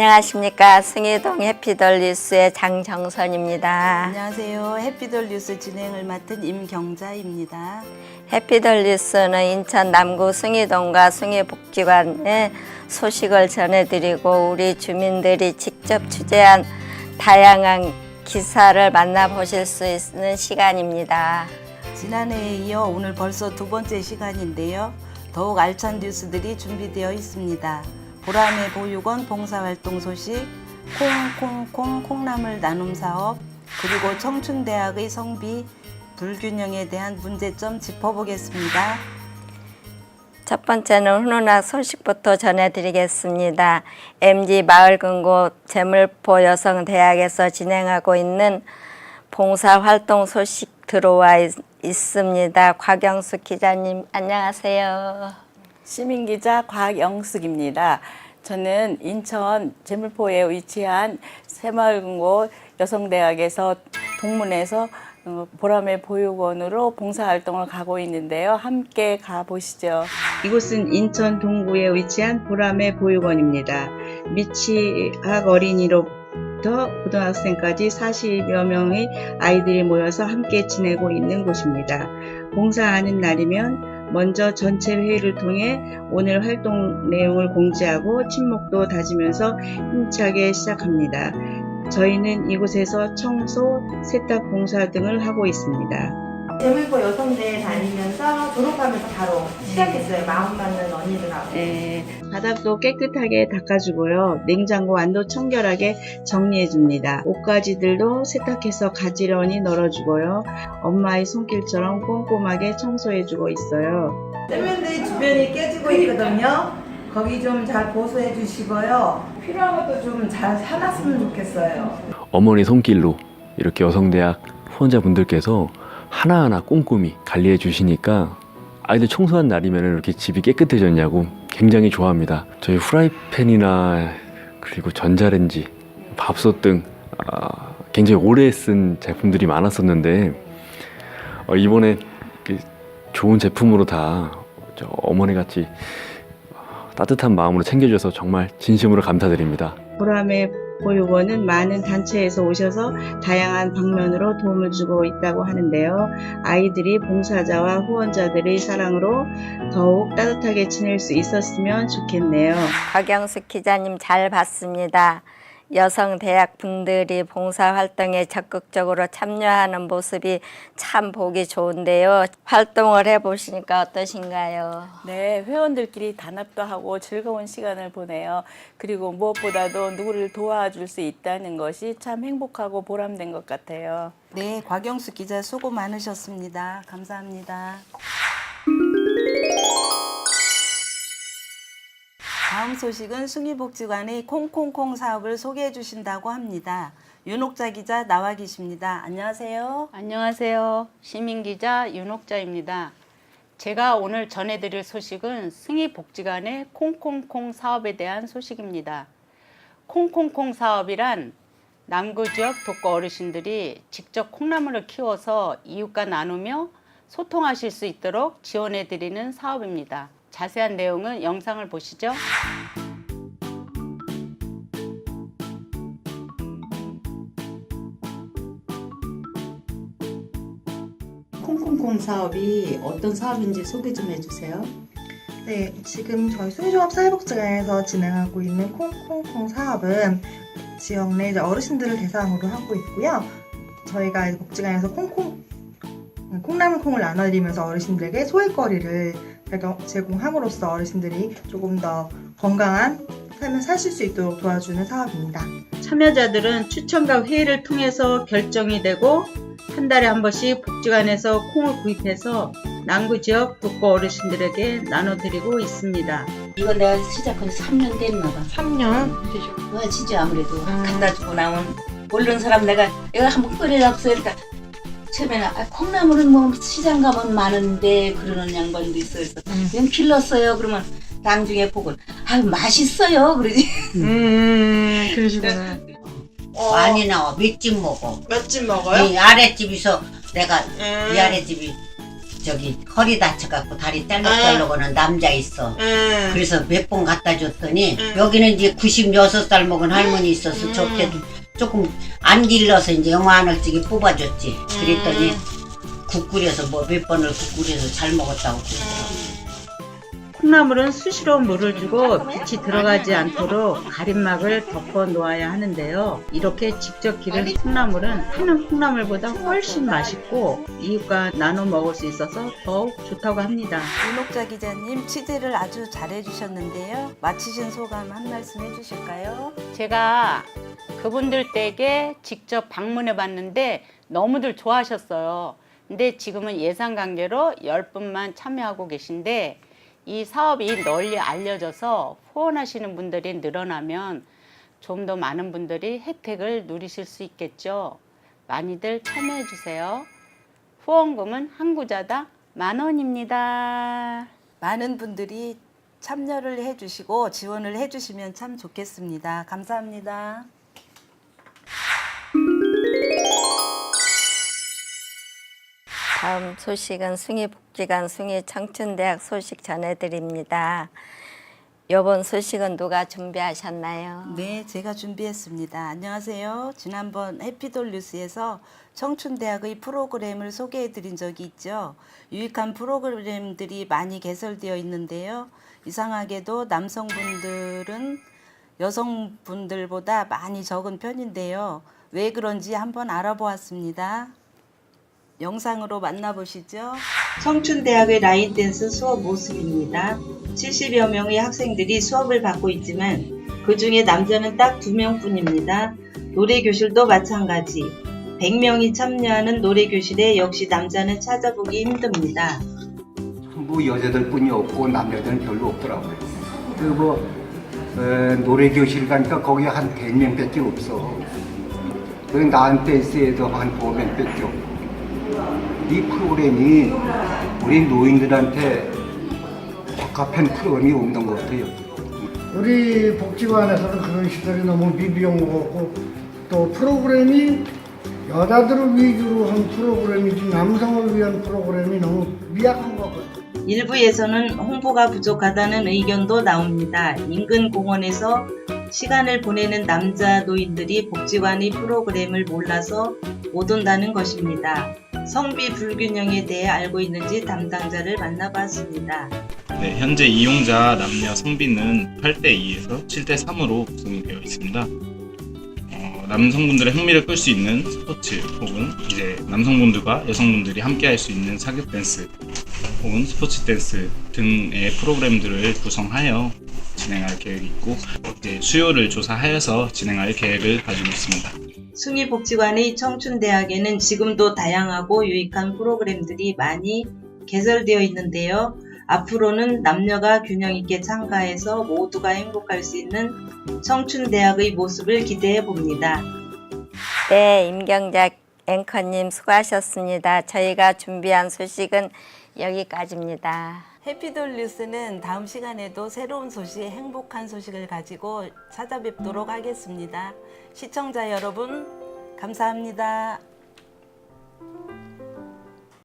안녕하십니까 승희동 해피덜리스의 장정선입니다. 안녕하세요. 해피돌 뉴스 진행을 맡은 임경자입니다. 해피덜리스는 인천 남구 승희동과 승희복지관의 소식을 전해드리고 우리 주민들이 직접 취재한 다양한 기사를 만나보실 수 있는 시간입니다. 지난해에 이어 오늘 벌써 두 번째 시간인데요. 더욱 알찬 뉴스들이 준비되어 있습니다. 보람의 보육원 봉사활동 소식, 콩콩콩 콩나물 나눔 사업, 그리고 청춘대학의 성비, 불균형에 대한 문제점 짚어보겠습니다. 첫 번째는 훈훈한 소식부터 전해드리겠습니다. MG 마을금고 재물포 여성대학에서 진행하고 있는 봉사활동 소식 들어와 있, 있습니다. 곽영수 기자님 안녕하세요. 시민기자 곽영숙입니다. 저는 인천 제물포에 위치한 새마을금고 여성대학에서 동문에서 어, 보람의 보육원으로 봉사활동을 가고 있는데요. 함께 가보시죠. 이곳은 인천 동구에 위치한 보람의 보육원입니다. 미취학 어린이로부터 고등학생까지 40여 명의 아이들이 모여서 함께 지내고 있는 곳입니다. 봉사하는 날이면 먼저 전체 회의를 통해 오늘 활동 내용을 공지하고 친목도 다지면서 힘차게 시작합니다. 저희는 이곳에서 청소, 세탁 봉사 등을 하고 있습니다. 재물고 여성대에 다니면서 졸업하면서 바로 시작했어요. 마음 맞는 언니들하고. 네, 바닥도 깨끗하게 닦아주고요. 냉장고 안도 청결하게 정리해줍니다. 옷가지들도 세탁해서 가지런히 널어주고요. 엄마의 손길처럼 꼼꼼하게 청소해주고 있어요. 세면대 주변이 깨지고 있거든요. 거기 좀 잘 보수해 주시고요. 필요한 것도 좀 잘 사놨으면 좋겠어요. 어머니 손길로 이렇게 여성대학 후원자분들께서 하나하나 꼼꼼히 관리해 주시니까 아이들 청소한 날이면 이렇게 집이 깨끗해졌냐고 굉장히 좋아합니다. 저희 후라이팬이나 그리고 전자레인지, 밥솥 등 아, 굉장히 오래 쓴 제품들이 많았었는데 어, 이번에 이렇게 좋은 제품으로 다저 어머니 같이 따뜻한 마음으로 챙겨줘서 정말 진심으로 감사드립니다. 보람의 보육원은 많은 단체에서 오셔서 다양한 방면으로 도움을 주고 있다고 하는데요. 아이들이 봉사자와 후원자들의 사랑으로 더욱 따뜻하게 지낼 수 있었으면 좋겠네요. 곽영수 기자님 잘 봤습니다. 여성 대학 분들이 봉사 활동에 적극적으로 참여하는 모습이 참 보기 좋은데요. 활동을 해보시니까 어떠신가요? 네, 회원들끼리 단합도 하고 즐거운 시간을 보내요. 그리고 무엇보다도 누구를 도와줄 수 있다는 것이 참 행복하고 보람된 것 같아요. 네, 곽영수 기자 수고 많으셨습니다. 감사합니다. 다음 소식은 숭이복지관의 콩콩콩 사업을 소개해 주신다고 합니다. 윤옥자 기자 나와 계십니다. 안녕하세요. 안녕하세요. 시민기자 윤옥자입니다. 제가 오늘 전해드릴 소식은 승희복지관의 콩콩콩 사업에 대한 소식입니다. 콩콩콩 사업이란 남구 지역 독거 어르신들이 직접 콩나물을 키워서 이웃과 나누며 소통하실 수 있도록 지원해드리는 사업입니다. 자세한 내용은 영상을 보시죠. 콩콩콩 사업이 어떤 사업인지 소개 좀 해주세요. 네, 지금 저희 수의종합 사회복지관에서 진행하고 있는 콩콩콩 사업은 지역 내 이제 어르신들을 대상으로 하고 있고요. 저희가 복지관에서 콩콩 콩나물 콩을 나눠드리면서 어르신들에게 소일거리를 제공- 제공함으로써 어르신들이 조금 더 건강한 삶을 사실 수 있도록 도와주는 사업입니다. 참여자들은 추천과 회의를 통해서 결정이 되고 한 달에 한 번씩 복지관에서 콩을 구입해서 남구 지역 독거 어르신들에게 나눠드리고 있습니다. 이거 내가 시작한 지 3년 됐나 봐. 3년 되셨고 와 진짜 아무래도 음. 갖다 주고 나온 모르는 사람 내가 내가 한번 끓여놨어요. 그러니까 처음에는 아, 콩나물은 뭐 시장 가면 많은데 그러는 양반도 있어요. 그래서 음. 그냥 길렀어요. 그러면 나중에 보고 아 맛있어요. 그러지. 음, 그러시구나. 많이 나와 몇집 먹어 몇집 먹어요? 이 아랫집에서 내가 음. 이 아랫집이 저기 허리 다쳐갖고 다리 딸럭딸럭하는 남자 있어. 그래서 몇 번 갖다 줬더니 여기는 이제 96살 먹은 할머니 있어서 좋게도 조금 안 길러서 이제 영화하늘찌개 뽑아줬지. 그랬더니 국 끓여서 뭐 몇 번을 국 끓여서 잘 먹었다고 그러더라고. 콩나물은 수시로 물을 주고 빛이 들어가지 않도록 가림막을 덮어 놓아야 하는데요. 이렇게 직접 기른 콩나물은 파는 콩나물보다 훨씬 맛있고 이웃과 나눠 먹을 수 있어서 더욱 좋다고 합니다. 윤옥자 기자님 취재를 아주 잘해 주셨는데요. 마치신 소감 한 말씀 해주실까요? 제가 그분들 댁에 직접 방문해 봤는데 너무들 좋아하셨어요. 근데 지금은 예산 관계로 10분만 참여하고 계신데 이 사업이 널리 알려져서 후원하시는 분들이 늘어나면 좀 더 많은 분들이 혜택을 누리실 수 있겠죠. 많이들 참여해 주세요. 후원금은 한 구자당 만 원입니다. 많은 분들이 참여를 해주시고 지원을 해주시면 참 좋겠습니다. 감사합니다. 다음 소식은 숭이복지관 숭이청춘대학 소식 전해드립니다. 이번 소식은 누가 준비하셨나요? 네, 제가 준비했습니다. 안녕하세요. 지난번 해피돌 뉴스에서 청춘대학의 프로그램을 소개해 드린 적이 있죠. 유익한 프로그램들이 많이 개설되어 있는데요. 이상하게도 남성분들은 여성분들보다 많이 적은 편인데요. 왜 그런지 한번 알아보았습니다. 영상으로 만나보시죠. 청춘대학의 라인 댄스 수업 모습입니다. 70여 명의 학생들이 수업을 받고 있지만 그 중에 남자는 딱두 명뿐입니다. 노래교실도 마찬가지. 100명이 참여하는 노래교실에 역시 남자는 찾아보기 힘듭니다. 전부 여자들 뿐이 없고 남자들은 별로 없더라고요. 그뭐 노래 교실 가니까 거기 한 100명 밖에 없어. 그 나한테스에도 한 5명 밖에 없고. 이 프로그램이 우리 노인들한테 적합한 프로그램이 없는 것 같아요. 우리 복지관에서는 그런 시설이 너무 미비한 것 같고 또 프로그램이 여자들을 위주로 한 프로그램이지 남성을 위한 프로그램이 너무 미약한 것 같아요. 일부에서는 홍보가 부족하다는 의견도 나옵니다. 인근 공원에서 시간을 보내는 남자 노인들이 복지관의 프로그램을 몰라서 못 온다는 것입니다. 성비 불균형에 대해 알고 있는지 담당자를 만나봤습니다. 네, 현재 이용자 남녀 성비는 8대2에서 7대3으로 구성이 되어 있습니다. 어, 남성분들의 흥미를 끌 수 있는 스포츠 혹은 이제 남성분들과 여성분들이 함께 할 수 있는 사격 댄스 혹은 스포츠 댄스 등의 프로그램들을 구성하여 진행할 계획이 있고 이제 수요를 조사하여서 진행할 계획을 가지고 있습니다. 숭이복지관의 청춘대학에는 지금도 다양하고 유익한 프로그램들이 많이 개설되어 있는데요. 앞으로는 남녀가 균형 있게 참가해서 모두가 행복할 수 있는 청춘대학의 모습을 기대해 봅니다. 네, 임경작 앵커님 수고하셨습니다. 저희가 준비한 소식은 여기까지입니다. 해피돌 뉴스는 다음 시간에도 새로운 소식, 행복한 소식을 가지고 찾아뵙도록 하겠습니다. 시청자 여러분, 감사합니다.